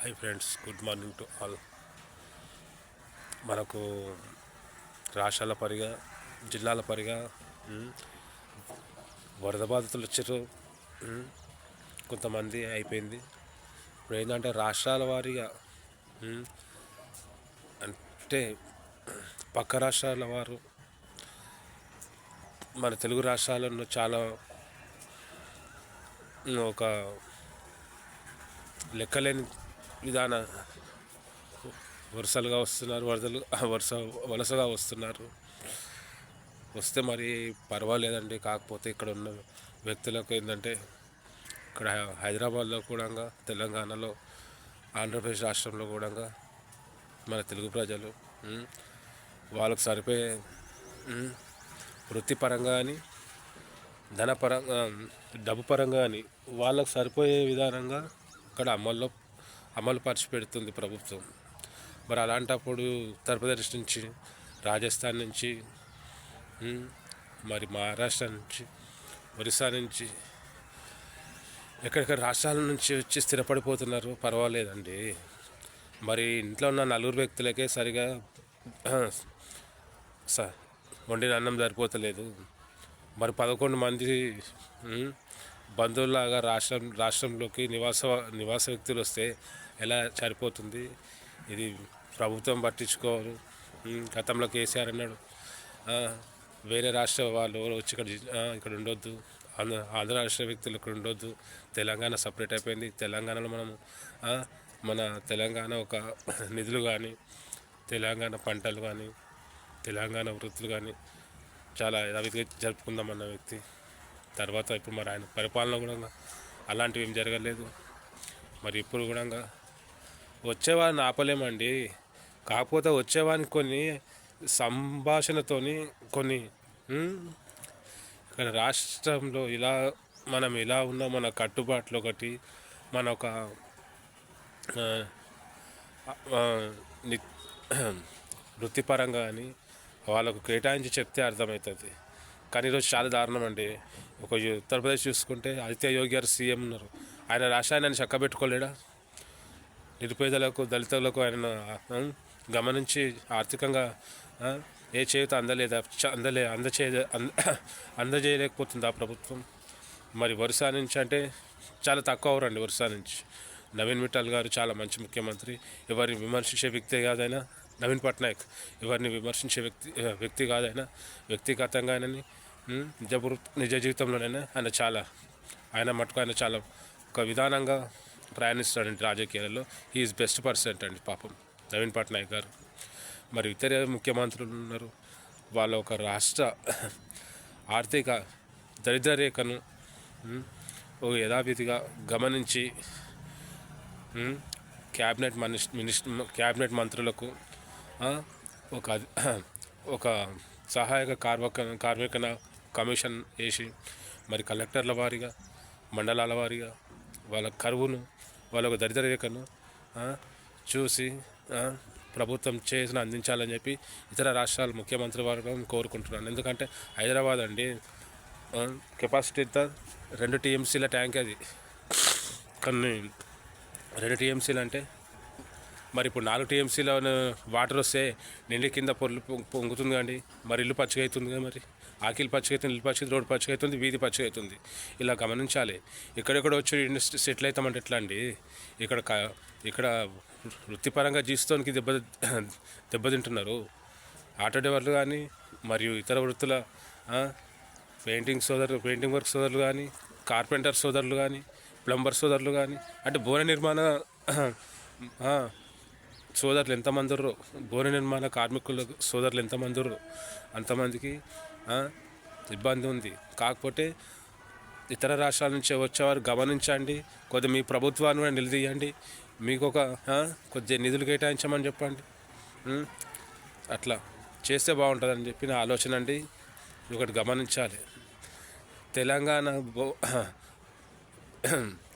Hi friends good morning to all. మనకు రాష్ట్రాల పరిగా జిల్లాల పరిగా వరద బాధితులు వచ్చారు. కొంతమంది అయిపోయింది. ఇప్పుడు ఏంటంటే రాష్ట్రాల వారీగా అంటే పక్క రాష్ట్రాల వారు మన తెలుగు రాష్ట్రాలను చాలా ఒక లెక్కలేని విధాన వరుసలుగా వస్తున్నారు వరదలు వరుస వలసగా వస్తున్నారు. వస్తే మరి పర్వాలేదండి కాకపోతే ఇక్కడ ఉన్న వ్యక్తులకు ఏంటంటే ఇక్కడ హైదరాబాద్లో కూడా తెలంగాణలో ఆంధ్రప్రదేశ్ రాష్ట్రంలో కూడా మన తెలుగు ప్రజలు వాళ్ళకు సరిపోయే వృత్తిపరంగా కానీ ధనపరంగా డబ్బు పరంగా కానీ వాళ్ళకు సరిపోయే విధానంగా ఇక్కడ అమల్లో అమలు పరిచి పెడుతుంది ప్రభుత్వం. మరి అలాంటప్పుడు ఉత్తరప్రదేశ్ నుంచి రాజస్థాన్ నుంచి మరి మహారాష్ట్ర నుంచి ఒరిస్సా నుంచి ఎక్కడెక్కడ రాష్ట్రాల నుంచి వచ్చి స్థిరపడిపోతున్నారు పర్వాలేదండి. మరి ఇంట్లో ఉన్న నలుగురు వ్యక్తులకే సరిగా స వండిన అన్నం సరిపోతలేదు. మరి పదకొండు మంది బంధువులాగా రాష్ట్రం రాష్ట్రంలోకి నివాస నివాస వ్యక్తులు వస్తే ఎలా సరిపోతుంది? ఇది ప్రభుత్వం పట్టించుకోరు. గతంలో కేసీఆర్ అన్నాడు వేరే రాష్ట్ర వాళ్ళు వచ్చి ఇక్కడ ఇక్కడ ఉండొద్దు. ఆంధ్ర ఆంధ్ర రాష్ట్ర వ్యక్తులు ఇక్కడ ఉండొద్దు. తెలంగాణ సపరేట్ అయిపోయింది. తెలంగాణలో మనం మన తెలంగాణ ఒక నిధులు కానీ తెలంగాణ పంటలు కానీ తెలంగాణ వృత్తులు కానీ చాలా జరుపుకుందాం జరుపుకుందామన్న వ్యక్తి. తర్వాత ఇప్పుడు మరి ఆయన పరిపాలన కూడా అలాంటివి ఏం జరగలేదు. మరి ఇప్పుడు కూడా వచ్చేవాడిని ఆపలేమండి. కాకపోతే వచ్చేవాడిని కొన్ని సంభాషణతోని కొన్ని ఇక్కడ రాష్ట్రంలో ఇలా మనం ఇలా ఉన్న మన కట్టుబాట్లు ఒకటి మన ఒక వృత్తిపరంగా కానీ వాళ్ళకు కేటాయించి చెప్తే అర్థమవుతుంది. కానీ ఈరోజు చాలా దారుణం అండి. ఒక ఉత్తరప్రదేశ్ చూసుకుంటే ఆదిత్య యోగి గారు సీఎం ఉన్నారు. ఆయన రాష్ట్రాన్ని చక్కబెట్టుకోలేడా? నిరుపేదలకు దళితులకు ఆయన గమనించి ఆర్థికంగా ఏ చేయుత అందలేదా? అందలే అందచే అంద అందజేయలేకపోతుంది ఆ ప్రభుత్వం? మరి వరుస నుంచి అంటే చాలా తక్కువ అవరండి వరుస నుంచి. నవీన్ మిఠాల్ గారు చాలా మంచి ముఖ్యమంత్రి. ఎవరిని విమర్శించే వ్యక్తి కాదైనా నవీన్ పట్నాయక్ ఎవరిని విమర్శించే వ్యక్తి వ్యక్తి కాదైనా వ్యక్తిగతంగా ఆయనని నిజ నిజ జీవితంలోనైనా ఆయన చాలా ఆయన మటుకు ఆయన చాలా ఒక విధానంగా ప్రయాణిస్తాడండి రాజకీయాలలో. ఈజ్ బెస్ట్ పర్సెంట్ అండి పాపం. నవీన్ పట్నాయక్ గారు. మరి ఇతర ముఖ్యమంత్రులు ఉన్నారు. వాళ్ళ ఒక రాష్ట్ర ఆర్థిక దరిద్ర రేఖను ఉమ్, యథావిధిగా గమనించి క్యాబినెట్ మినిస్ట్ మినిస్టర్ క్యాబినెట్ మంత్రులకు ఒక ఒక సహాయక కార్మిక కార్మికన కమిషన్ వేసి మరి కలెక్టర్ల వారీగా మండలాల వారీగా వాళ్ళ కరువును వాళ్ళ ఒక దరిద్ర రేఖను చూసి ప్రభుత్వం చేసిన అందించాలని చెప్పి ఇతర రాష్ట్రాల ముఖ్యమంత్రి వర్గం కోరుకుంటున్నాను. ఎందుకంటే హైదరాబాద్ అండి కెపాసిటీ రెండు టీఎంసీల ట్యాంక్ అది. కొన్ని రెండు టీఎంసీలు అంటే మరి ఇప్పుడు నాలుగు టీఎంసీలో వాటర్ వస్తే నిండి కింద పొర్లు పొంగుతుంది కండి మరి ఇల్లు పచ్చిగా అవుతుంది కదా మరి. ఆకిలు పచ్చిగా అవుతుంది ఇల్లు పచ్చిగా రోడ్డు పచ్చిగా అవుతుంది వీధి పచ్చిగా అవుతుంది ఇలా గమనించాలి. ఇక్కడెక్కడ వచ్చి ఇండస్ట్రీ సెటిల్ అవుతామంటే ఎట్లా అండి? ఇక్కడ క- ఇక్కడ వృత్తిపరంగా జీవిస్తానికి దెబ్బ దెబ్బతింటున్నారు ఆటో డ్రైవర్లు కానీ మరియు ఇతర వృత్తుల పెయింటింగ్ సోదరులు పెయింటింగ్ వర్క్ సోదరులు కానీ కార్పెంటర్ సోదరులు కానీ ప్లంబర్ సోదరులు కానీ అంటే భవన నిర్మాణ సోదరులు ఎంతమంది ఉర్రో నిర్మాణ కార్మికులు సోదరులు ఎంతమంది అంతమందికి ఇబ్బంది ఉంది. కాకపోతే ఇతర రాష్ట్రాల నుంచి వచ్చేవారు గమనించండి. కొద్దిగా మీ ప్రభుత్వాన్ని కూడా నిలదీయండి. మీకు ఒక కొద్దిగా నిధులు కేటాయించమని చెప్పండి. అట్లా చేస్తే బాగుంటుందని చెప్పి నా ఆలోచన అండి. ఒకటి గమనించాలి. తెలంగాణ బో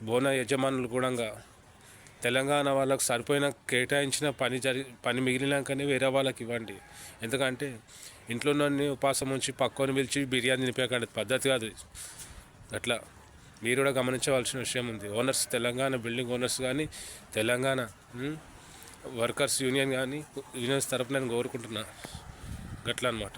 బోన యజమానులు కూడా తెలంగాణ వాళ్ళకు సరిపోయిన కేటాయించిన పని జరి పని మిగిలినాకనే వేరే వాళ్ళకి ఇవ్వండి. ఎందుకంటే ఇంట్లో నన్ను ఉపాసం ఉంచి పక్కోని పిలిచి బిర్యానీ నింపేకండి పద్ధతి కాదు అట్లా మీరు కూడా గమనించవలసిన విషయం ఉంది. ఓనర్స్ తెలంగాణ బిల్డింగ్ ఓనర్స్ కానీ తెలంగాణ వర్కర్స్ యూనియన్ కానీ యూనియన్స్ తరపున నేను కోరుకుంటున్నా. గట్లా అనమాట